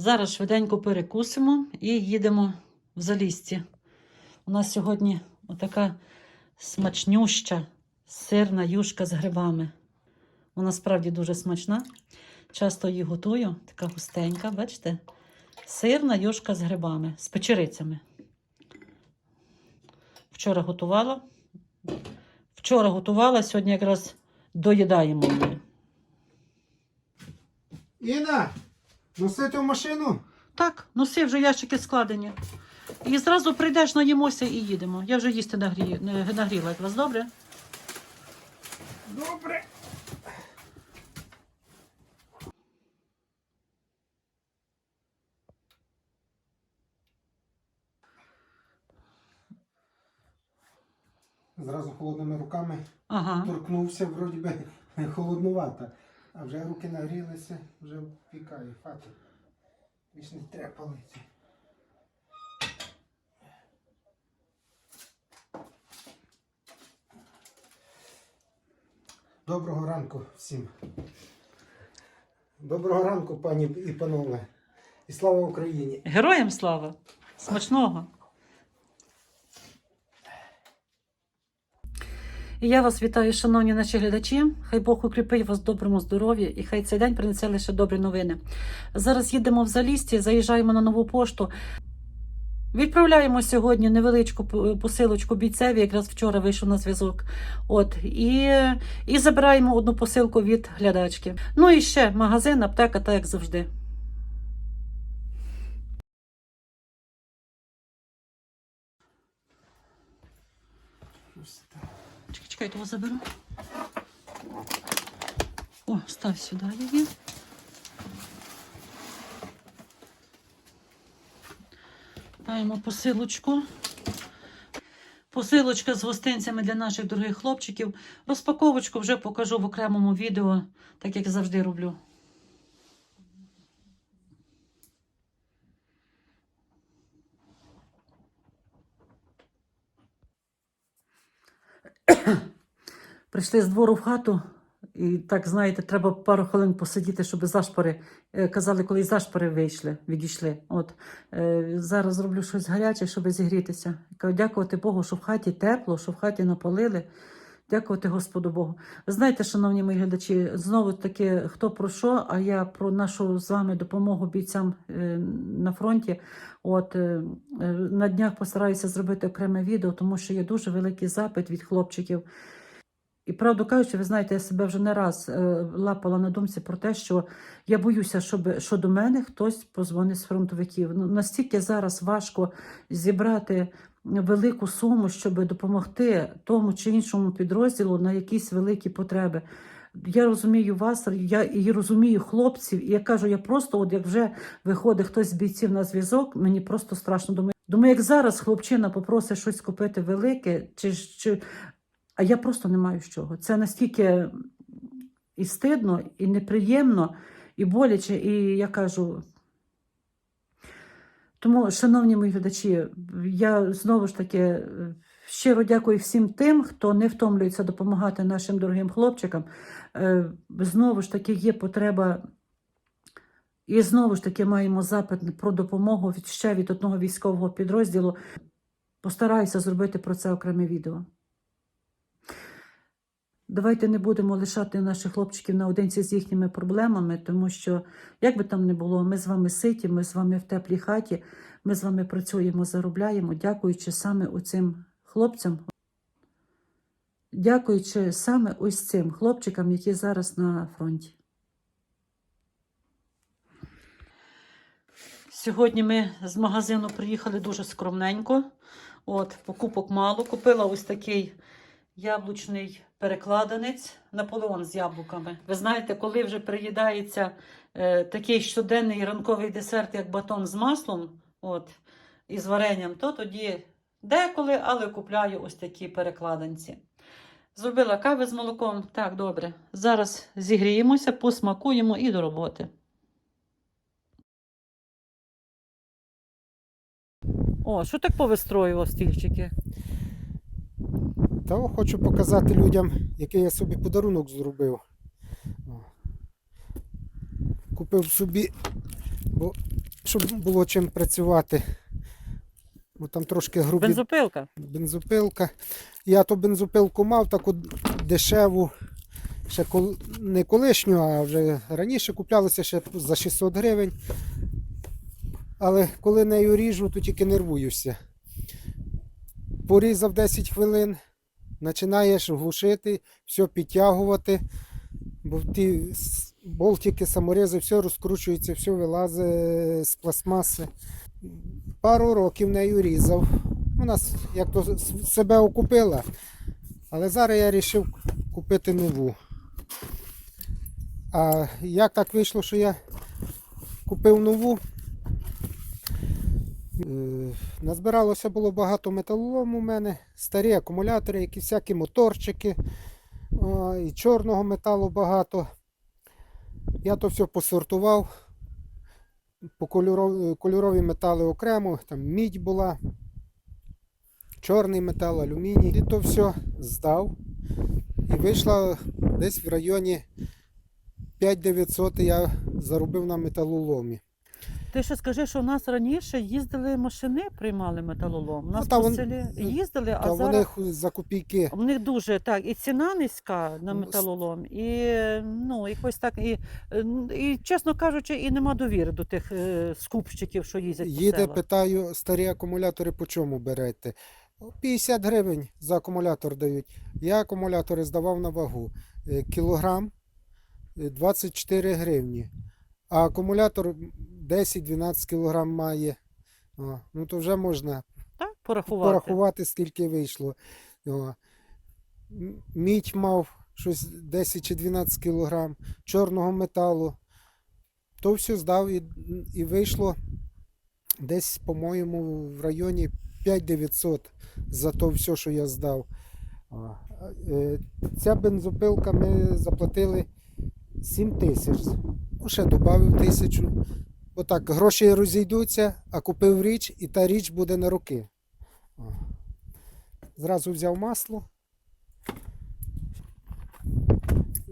Зараз швиденько перекусимо і їдемо в залісті. У нас сьогодні отака смачнюща сирна юшка з грибами. Вона справді дуже смачна. Часто її готую, така густенька, бачите? Сирна юшка з грибами, з печерицями. Вчора готувала. Вчора готувала, сьогодні якраз доїдаємо її. Інна, носити в машину? Так, носи вже ящики складені. І зразу прийдеш, наїмося і їдемо. Я вже їсти нагрію, не- нагріла якраз, добре? Добре. Зразу холодними руками Ага. торкнувся, вроді би холоднувато. А вже руки нагрілися, вже пікає фати. Більш не треба палити. Доброго ранку всім. Доброго ранку, пані і панове. І слава Україні! Героям слава! Смачного! Я вас вітаю, шановні наші глядачі. Хай Бог укріпить вас в доброму здоров'ї і хай цей день принесе лише добрі новини. Зараз їдемо в Залісті, заїжджаємо на нову пошту. Відправляємо сьогодні невеличку посилочку бійцеві, якраз вчора вийшов на зв'язок. От, і, і забираємо одну посилку від глядачки. Ну і ще магазин, аптека, так як завжди. Ось так. Чекай, чекай, того заберу. О, став сюди її. Даємо посилочку. Посилочка з гостинцями для наших дорогих хлопчиків. Розпаковочку вже покажу в окремому відео, так як завжди роблю. Прийшли з двору в хату, і так, знаєте, треба пару хвилин посидіти, щоб зашпори. е, Казали, коли зашпори вийшли, відійшли. От е, зараз зроблю щось гаряче, щоб зігрітися. Кажу, дякувати Богу, що в хаті тепло, що в хаті напалили. Дякувати Господу Богу. Знаєте, шановні мої глядачі, знову таки, хто про що, а я про нашу з вами допомогу бійцям е, на фронті. От на днях постараюся зробити окреме відео, тому що є дуже великий запит від хлопчиків. І правду кажучи, ви знаєте, я себе вже не раз е, лапала на думці про те, що я боюся, щоб що до мене хтось позвонить з фронтовиків. Ну настільки зараз важко зібрати велику суму, щоб допомогти тому чи іншому підрозділу на якісь великі потреби. Я розумію вас, я і розумію хлопців, і я кажу, я просто, от як вже виходить хтось з бійців на зв'язок, мені просто страшно думаю. Думаю, як зараз хлопчина попросить щось купити велике, чи, чи а я просто не маю з чого. Це настільки і стидно, і неприємно, і боляче, і я кажу. Тому, шановні мої глядачі, я знову ж таки е, щиро дякую всім тим, хто не втомлюється допомагати нашим дорогим хлопчикам. Е, Знову ж таки, є потреба. І знову ж таки маємо запит про допомогу від ще від одного військового підрозділу. Постараюся зробити про це окреме відео. Давайте не будемо лишати наших хлопчиків наодинці з їхніми проблемами, тому що, як би там не було, ми з вами ситі, ми з вами в теплій хаті, ми з вами працюємо, заробляємо, дякуючи саме оцим хлопцям, дякуючи саме ось цим хлопчикам, які зараз на фронті. Сьогодні ми з магазину приїхали дуже скромненько. От, покупок мало. Купила ось такий яблучний перекладанець, Наполеон з яблуками. Ви знаєте, коли вже приїдається е, такий щоденний ранковий десерт, як батон з маслом, от, і з варенням, то тоді деколи, але купляю ось такі перекладанці. Зробила кави з молоком. Так, добре. Зараз зігріємося, посмакуємо і до роботи. О, що так повистроював стільчики? Та хочу показати людям, який я собі подарунок зробив. Купив собі, бо щоб було чим працювати. Бо там трошки грубі Бензопилка. бензопилка. Я ту бензопилку мав таку дешеву, ще кол... не колишню, а вже раніше куплялося ще за 600 гривень. Але коли нею ріжу, то тільки нервуюся. Порізав 10 хвилин, починаєш глушити, все підтягувати, бо ті болтики, саморези, все розкручується, все вилазить з пластмаси. Пару років нею різав. Вона с- як то себе окупила. Але зараз я вирішив купити нову. А як так вийшло, що я купив нову? Е, Назбиралося було багато металолому у мене, старі акумулятори, які всякі моторчики, і чорного металу багато. Я то все посортував. По кольорові, кольорові метали окремо, там мідь була, чорний метал, алюміній. І то все здав. І вийшло десь в районі 5900 я заробив на металоломі. Ти ще скажи, що в нас раніше їздили машини, приймали металолом. У нас Ну, та по вон- селі їздили, а Та зараз вони за копійки. в них дуже так, і ціна низька на Ну, с- металолом, і ну, якось так, і, е, і чесно кажучи, і нема довіри до тих е, скупщиків, що їздять по Їде, селах. питаю, старі акумулятори по чому берете? 50 гривень за акумулятор дають. Я акумулятори здавав на вагу. Е, Кілограм е, 24 гривні. А акумулятор 10-12 кілограм має. О, ну то вже можна Так, порахувати. порахувати, скільки вийшло. О. Мідь мав щось 10 чи 12 кілограм, чорного металу. То все здав і, і вийшло десь, по-моєму, в районі 5900 за то все, що я здав. Е, Ця бензопилка ми заплатили 7 тисяч. Ще додав тисячу. Отак, гроші розійдуться, а купив річ, і та річ буде на руки. Зразу взяв масло.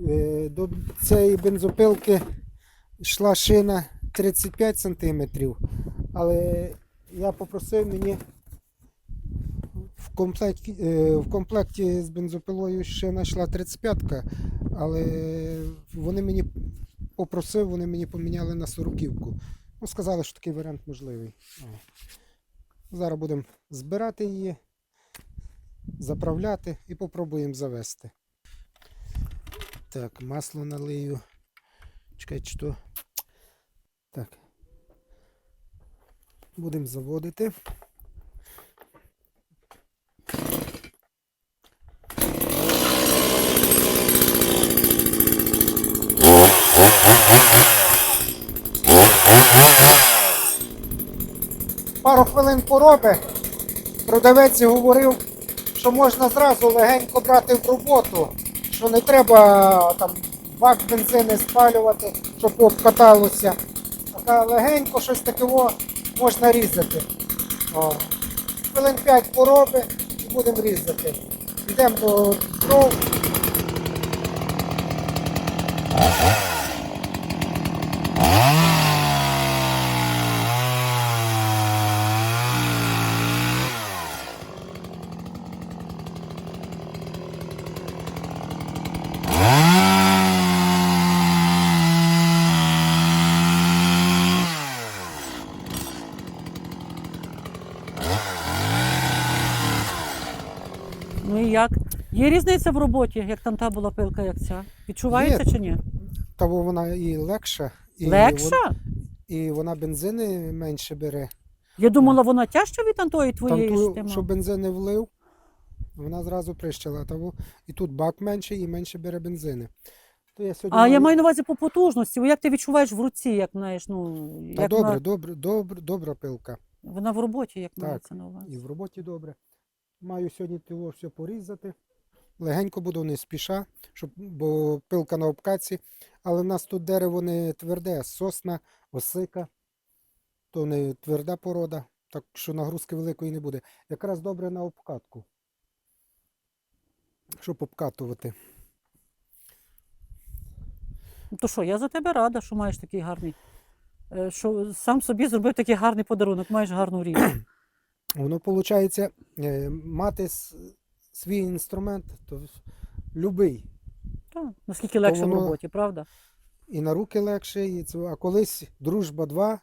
Е, До цієї бензопилки йшла шина 35 см, але я попросив мені в комплекті, е, в комплекті з бензопилою шина йшла 35 але вони мені попросив, вони мені поміняли на 40-ку. Ну, сказали, що такий варіант можливий. О. Зараз будемо збирати її, заправляти і попробуємо завести. Так, масло налию. Чекай, що. Так. Будемо заводити. Пару хвилин пороби. Продавець говорив, що можна зразу легенько брати в роботу, що не треба там бак бензини спалювати, щоб обкаталося. Така легенько щось таке можна різати. О. Хвилин 5 пороби і будемо різати. Йдемо до дров. Ну і як? Є різниця в роботі, як там та була пилка, як ця? Відчувається Є. чи ні? Та бо вона і легша. І Легша? вон- і вона бензини менше бере. Я думала, вона тяжча від антої твоєї Там ту, що бензин не влив, вона зразу прищила. Того, і тут бак менший і менше бере бензини. То я сьогодні А я маю- маю на увазі по потужності. Як ти відчуваєш в руці, як знаєш, ну Та як добре, вона, добре, добре, добра пилка. вона в роботі, як мається на увазі. І в роботі добре. Маю сьогодні того все порізати. Легенько буду не спіша, щоб, бо пилка на обкаці. Але в нас тут дерево не тверде, сосна, осика. То не тверда порода, так що нагрузки великої не буде. Якраз добре на обкатку. Щоб обкатувати. Ну то що, я за тебе рада, що маєш такий гарний е, що сам собі зробив такий гарний подарунок, маєш гарну річ. Воно виходить, мати свій інструмент, то любий. Так, наскільки легше в роботі, правда? І на руки легше, і це, а колись дружба 2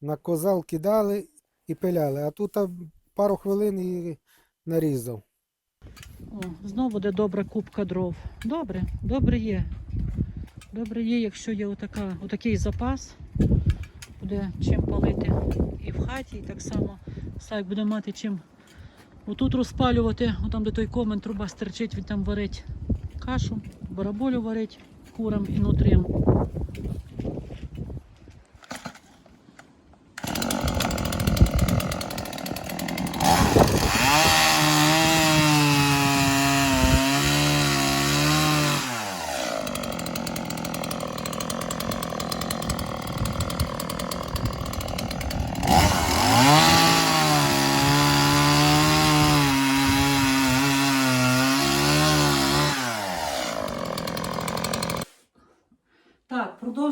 на козал кидали і пиляли, а тут пару хвилин і нарізав. О, знову буде добра кубка дров. Добре, добре є. Добре є, якщо є отака, отакий запас, буде чим палити і в хаті, і так само Сай буде мати чим отут розпалювати, отам, де той комен труба стерчить, він там варить кашу, бараболю варить курам і нутрям.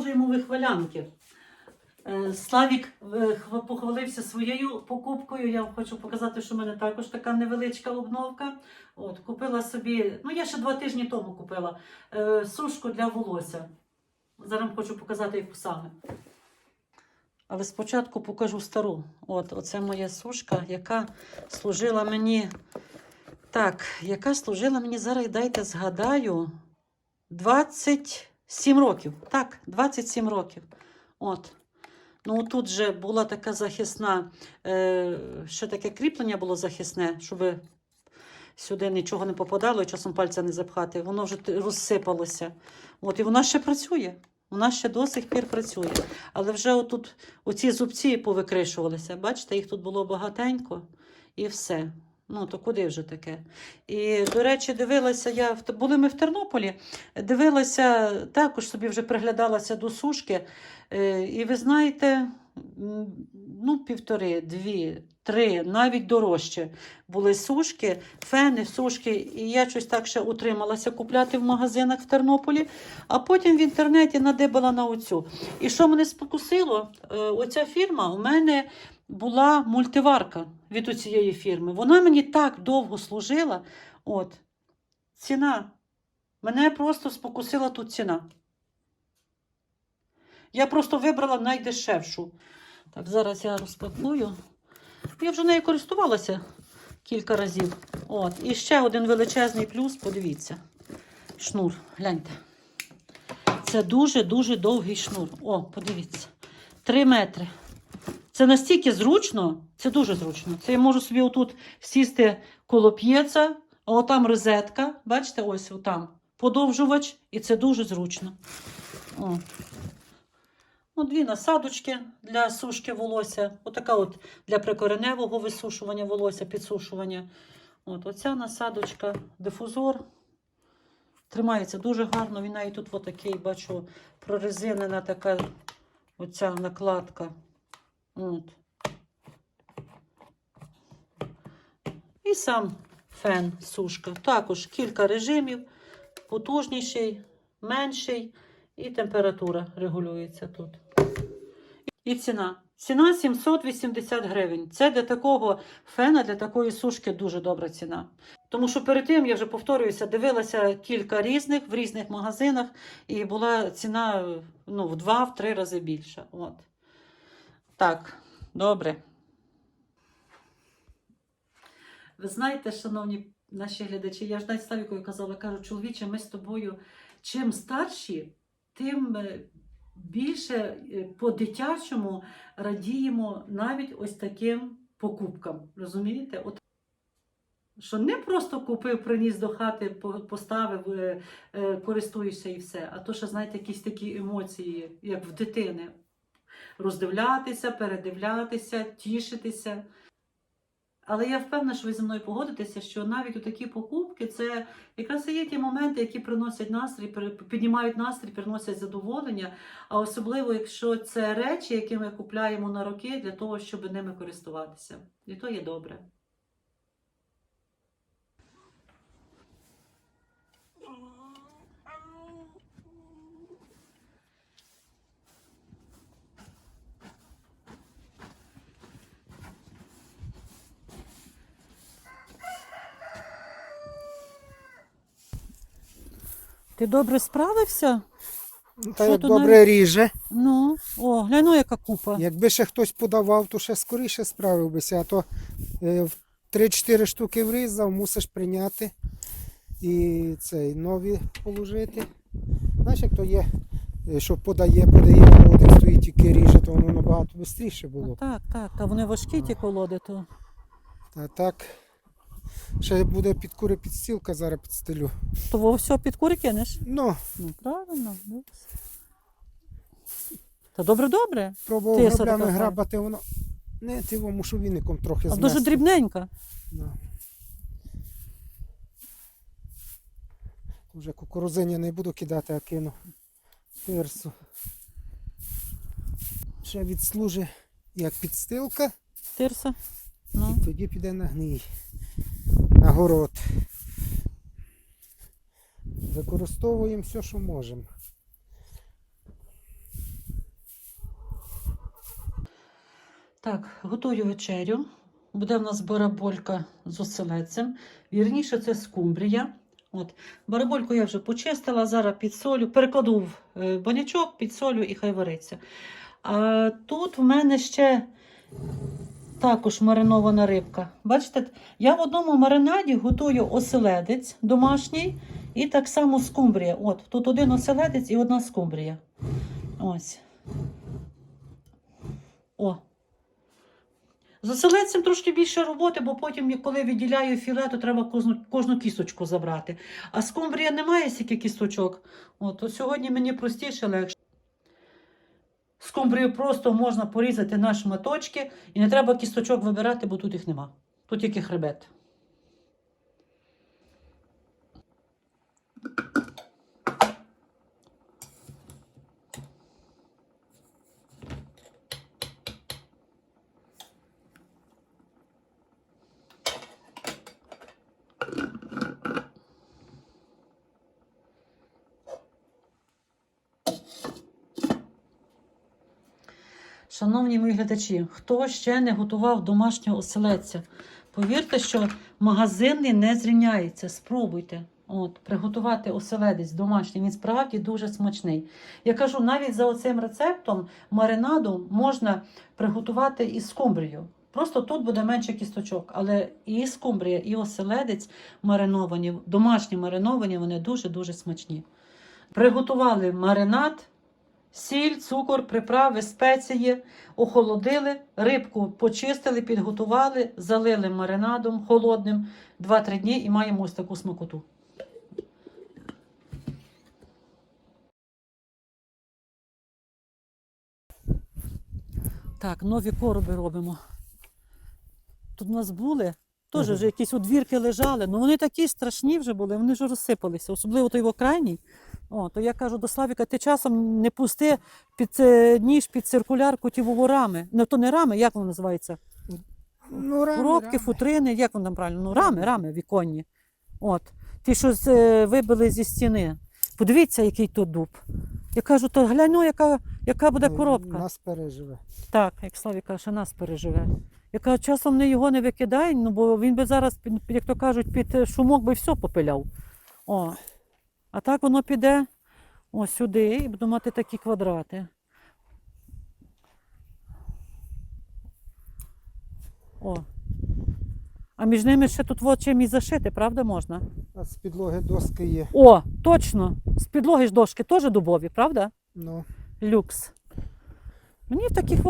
Так, продовжуємо вихвалянки. Е, Славік е, похвалився своєю покупкою. Я хочу показати, що в мене також така невеличка обновка. От, купила собі, ну я ще два тижні тому купила е, сушку для волосся. Зараз хочу показати, яку саме. Але спочатку покажу стару. От, оце моя сушка, яка служила мені. Так, яка служила мені зараз, дайте згадаю, 27 років. Так, 27 років. От. Ну, тут же була така захисна, е, ще таке кріплення було захисне, щоб сюди нічого не попадало і часом пальця не запхати. Воно вже розсипалося. От, і вона ще працює. Вона ще до сих пір працює. Але вже отут оці зубці повикришувалися. Бачите, їх тут було багатенько і все. Ну, то куди вже таке? І, до речі, дивилася я, були ми в Тернополі, дивилася, також собі вже приглядалася до сушки. Е, І ви знаєте, ну, півтори, дві, три, навіть дорожче були сушки, фени, сушки. І я щось так ще утрималася купляти в магазинах в Тернополі, а потім в інтернеті надибала на оцю. І що мене спокусило? Е, Оця фірма у мене була мультиварка від цієї фірми. Вона мені так довго служила. От, ціна. Мене просто спокусила тут ціна. Я просто вибрала найдешевшу. Так, зараз я розпакую. Я вже нею користувалася кілька разів. От. І ще один величезний плюс, подивіться. Шнур, гляньте. Це дуже-дуже довгий шнур. О, подивіться. Три метри. Це настільки зручно, це дуже зручно. Це я можу собі отут сісти коло п'єца, а отам розетка. Бачите, ось отам подовжувач, і це дуже зручно. О. Ну, дві насадочки для сушки волосся. Отака от для прикореневого висушування волосся, підсушування. От, оця насадочка, дифузор. Тримається дуже гарно. Він навіть тут отакий, бачу, прорезинена така оця накладка. От. І сам фен, сушка. Також кілька режимів, потужніший, менший, і температура регулюється тут. І ціна. Ціна 780 гривень. Це для такого фена, для такої сушки дуже добра ціна. Тому що перед тим, я вже повторююся, дивилася кілька різних в різних магазинах, і була ціна ну, в два-три рази більша. От. Так, добре. Ви знаєте, шановні наші глядачі, я ж навіть Славікові казала, кажу, чоловіче, ми з тобою чим старші, тим е, більше е, по-дитячому радіємо навіть ось таким покупкам. Розумієте? От що не просто купив, приніс до хати, поставив, е, користуєшся і все, а то, що, знаєте, якісь такі емоції, як в дитини. Роздивлятися, передивлятися, тішитися. Але я впевнена, що ви зі мною погодитеся, що навіть у такі покупки це якраз і є ті моменти, які приносять настрій, піднімають настрій, приносять задоволення. А особливо, якщо це речі, які ми купляємо на роки для того, щоб ними користуватися. І то є добре. Ти добре справився? Та Що як добре ріже. Ну, о, гляну, яка купа. Якби ще хтось подавав, то ще скоріше справив бися, а то е, в 3-4 штуки врізав, мусиш прийняти і цей нові положити. Знаєш, як то є, е, що подає, подає, а один стоїть тільки ріже, то воно набагато швидше було. б. Так, так, та вони важкі ті колоди, то. А так, ще буде під кури підстілка, зараз підстелю. То во все під кури кинеш? Ну, Ну, правильно. Та добре, добре. пробував Ти граблями грабати, воно не тим мушовінником трохи А дуже дрібненька. Да. Вже кукурузиня не буду кидати, а кину персу. Ще відслужить як підстилка, Тирса. Ну. і тоді піде на гній. Город. Використовуємо все, що можемо. Так, готую вечерю. Буде в нас бараболька з оселедцем. Вірніше, це скумбрія. От. Барабольку я вже почистила, зараз підсолю, перекладу в е, банячок, підсолю і хай вариться. А тут в мене ще також маринована рибка. Бачите, я в одному маринаді готую оселедець домашній і так само скумбрія. От, тут один оселедець і одна скумбрія. Ось. О, з оселедцем трошки більше роботи, бо потім, коли відділяю філе, то треба кожну, кожну кісточку забрати. А скумбрія немає стільки кісточок. От, то сьогодні мені простіше легше. Скумбрію просто можна порізати на шматочки і не треба кісточок вибирати, бо тут їх нема. Тут тільки хребет. Шановні мої глядачі, хто ще не готував домашнього оселедця, повірте, що магазинний не зрівняється. Спробуйте. От, приготувати оселедець домашній, він справді дуже смачний. Я кажу, навіть за оцим рецептом маринаду можна приготувати і скумбрію. Просто тут буде менше кісточок, але і скумбрія, і оселедець мариновані, домашні мариновані, вони дуже-дуже смачні. Приготували маринад, сіль, цукор, приправи, спеції, охолодили, рибку почистили, підготували, залили маринадом холодним 2-3 дні і маємо ось таку смакоту. Так, нові короби робимо. Тут у нас були, теж вже якісь одвірки лежали, ну вони такі страшні вже були, вони вже розсипалися, особливо той його крайній. О, то я кажу до Славіка, ти часом не пусти під е, ніж під циркулярку ті рами. Не то не рами, як воно називається? Ну, рами, Коробки, рами. футрини, як воно там правильно? Ну, рами, рами віконні. От. Ті, що з, е, вибили зі стіни. Подивіться, який то дуб. Я кажу, то гляну, яка, яка буде Ну, коробка. Нас переживе. Так, як Славік каже, що нас переживе. Я кажу, часом не його не викидай, ну бо він би зараз, як то кажуть, під шумок би все попиляв. О. А так воно піде ось сюди і буду мати такі квадрати. О. А між ними ще тут от чим і зашити, правда можна? А з підлоги доски є. О, точно! З підлоги ж дошки теж дубові, правда? Ну, Люкс. Мені в таких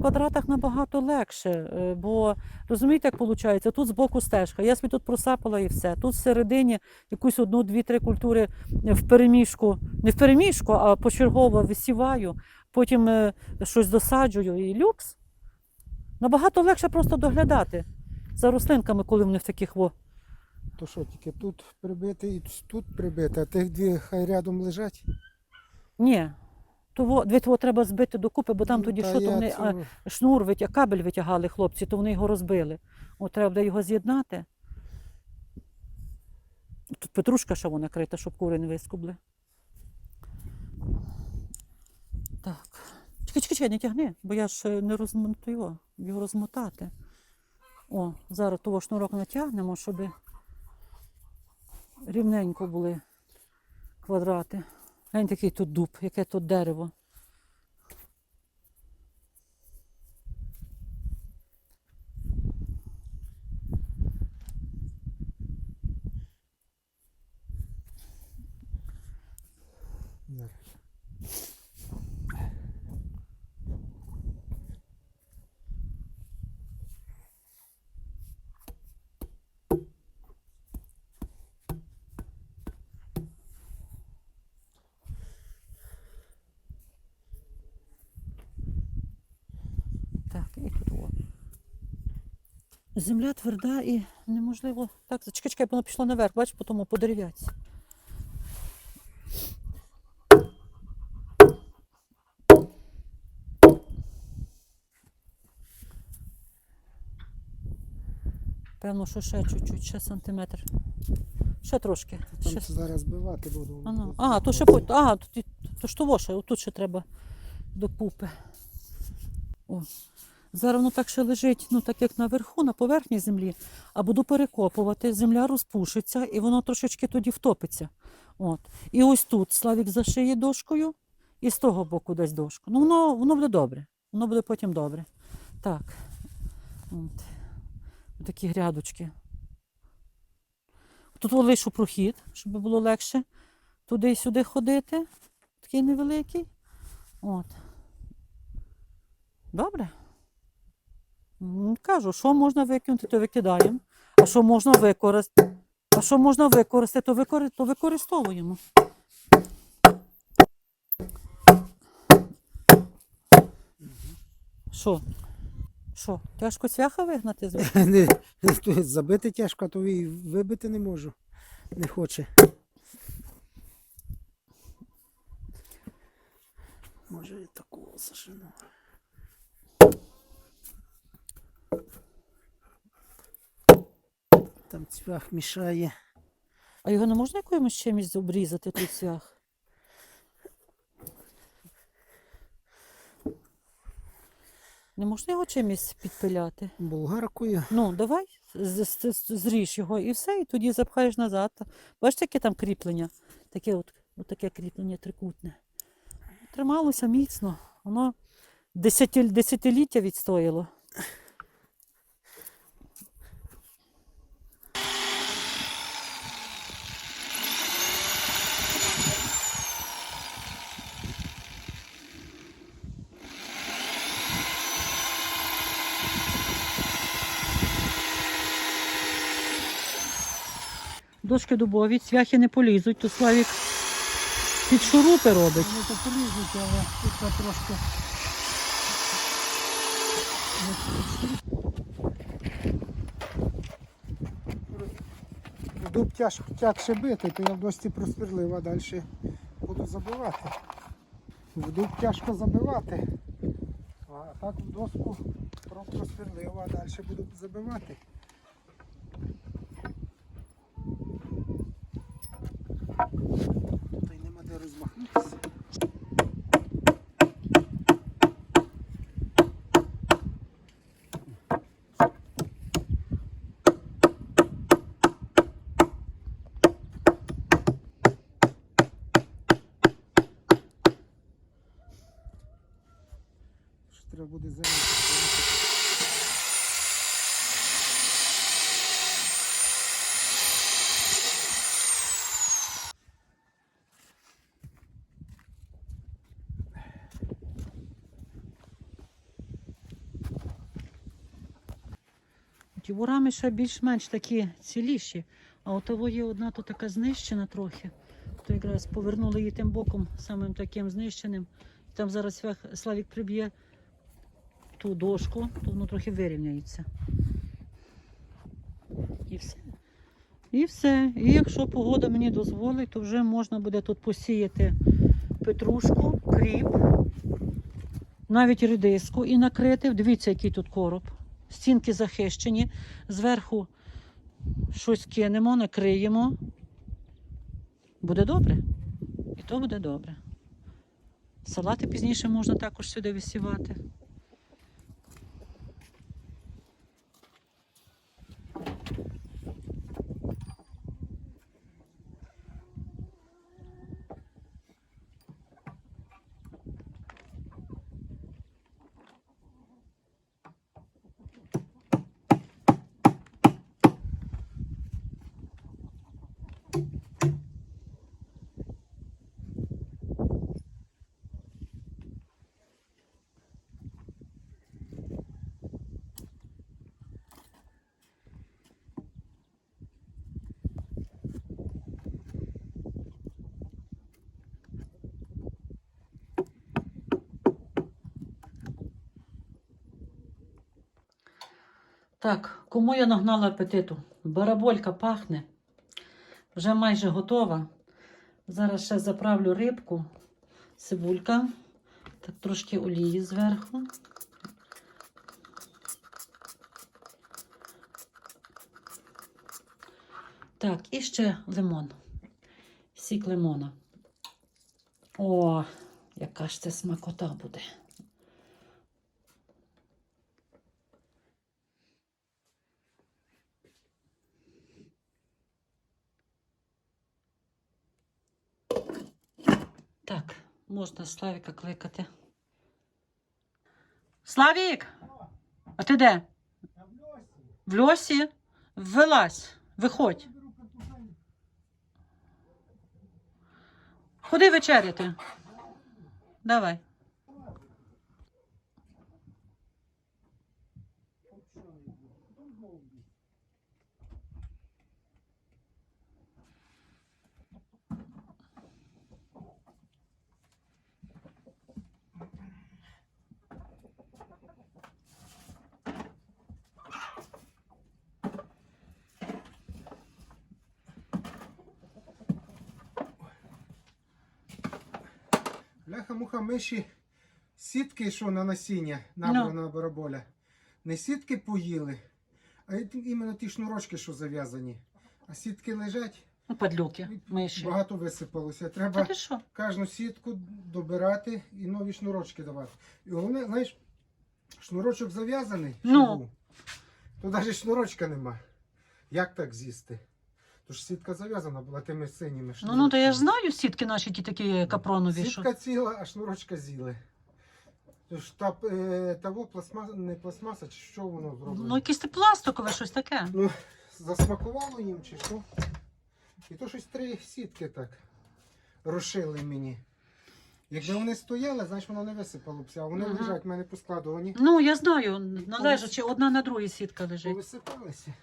квадратах набагато легше, е, бо розумієте, як виходить? Тут збоку стежка, я собі тут просапала і все. Тут всередині якусь одну, дві, три культури в переміжку, не в переміжку, а почергово висіваю, потім е, щось досаджую і люкс. Набагато легше просто доглядати за рослинками, коли вони в таких во. то що, тільки тут прибити і тут прибити, а тих дві хай рядом лежать. Ні. Того, дві того треба збити докупи, бо там Ну, тоді та що то вони. а, шнур витяг, кабель витягали хлопці, то вони його розбили. От треба буде його з'єднати. Тут петрушка ще вона крита, щоб кури не вискубли. Так. Чекай, чекай, чекай, не тягни, бо я ж е, не розмотую його розмотати. О, зараз того шнурок натягнемо, щоб рівненько були квадрати. Глянь, який тут дуб, яке тут дерево. Зараз. Так, і тут о. Земля тверда і неможливо. Так, чекай, чекай, воно пішло наверх, бачиш, по тому по дерев'яці. Певно, що ще чуть-чуть, ще сантиметр. Ще трошки. Там Ще... зараз збивати буду. А, ну. а, то ще по... а, то, ті- то ж того ще, отут ще треба до пупи. О. Зараз воно так ще лежить, ну так як наверху, на поверхні землі, а буду перекопувати, земля розпушиться і воно трошечки тоді втопиться. От. І ось тут Славік зашиє дошкою, і з того боку десь дошку. Ну, воно, воно буде добре. Воно буде потім добре. Так. От. Такі грядочки. Тут лишу прохід, щоб було легше туди і сюди ходити. Такий невеликий. От. Добре. Кажу, що можна викинути, то викидаємо. А що можна використати, а що можна використати, то, викори... то використовуємо. Що? Що, тяжко цвяха вигнати звідси? Забити тяжко, а то і вибити не можу. Не хоче. Може і таку зашину. Там цвях мішає. А його не можна якимось чимось обрізати, той цвях? Не можна його чимось підпиляти? Болгаркою. Ну, давай зріж його і все, і тоді запхаєш назад. Бачите, яке там кріплення? Таке от, от таке кріплення трикутне. Трималося міцно. Воно десятиліття відстояло. Дошки дубові, цвяхи не полізуть, то Славік під шурупи робить. Ну то полізуть, але тут трошки. Дуб тяжко тягше бити, то я в досі просверлив, а далі буду забивати. В дуб тяжко забивати. А так в доску про- просверлив, а далі буду забивати. Тут й нема де розмахнутися. Що треба буде замінити. Ті ворами ще більш-менш такі ціліші, а от того є одна то така знищена трохи. То якраз повернули її тим боком, самим таким знищеним. Там зараз Славік приб'є ту дошку, то воно трохи вирівняється. І все. І все. І якщо погода мені дозволить, то вже можна буде тут посіяти петрушку, кріп, навіть редиску і накрити. Дивіться, який тут короб. Стінки захищені. Зверху щось кинемо, накриємо. Буде добре. І то буде добре. Салати пізніше можна також сюди висівати. Так, кому я нагнала апетиту? Бараболька пахне. Вже майже готова. Зараз ще заправлю рибку, цибулька, так трошки олії зверху. Так, і ще лимон. Сік лимона. О, яка ж це смакота буде. Так, можна Славіка кликати. Славік! А ти де? В льосі? Вилазь, виходь. Ходи вечеряти. Давай. Бляха-муха миші сітки, що на насіння Ну. набрана бараболя. Не сітки поїли, а іменно ті шнурочки, що зав'язані. А сітки лежать, Ну, падлюки, миші. багато висипалося. Треба кожну сітку добирати і нові шнурочки давати. І головне, знаєш, шнурочок зав'язаний, щоб Ну. то навіть шнурочка нема. Як так з'їсти? Тож сітка зав'язана була тими синіми Ну, ну, то я ж знаю сітки наші ті такі капронові. Що... Сітка ціла, а шнурочка з'їли. Тож та, е, того пластмас, не пластмаса, чи що воно зроблено? Ну, якесь пластикове, щось таке. Ну, засмакувало їм чи що? І то щось три сітки так розшили мені. Якби вони стояли, значить воно не висипалося, а вони Ага. лежать в мене поскладувані. Ну, я знаю, належачи, одна на другій сітка лежить. Повисипалися.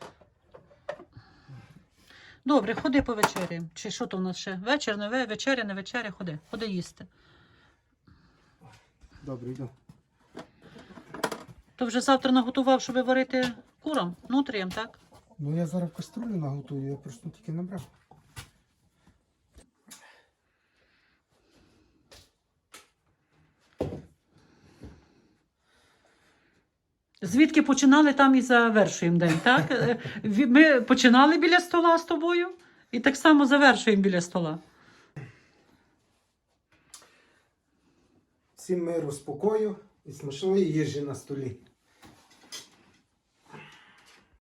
Добре, ходи по вечері. Чи що то в нас ще? Вечір, не вечеря, не вечеря, ходи, ходи їсти. Добре, йду. То вже завтра наготував, щоб варити курам, нутрієм, так? Ну я зараз каструлю наготую, я просто тільки набрав. Звідки починали, там і завершуємо день, так? Е, Ми починали біля стола з тобою і так само завершуємо біля стола. Всім миру, спокою і смачної їжі на столі.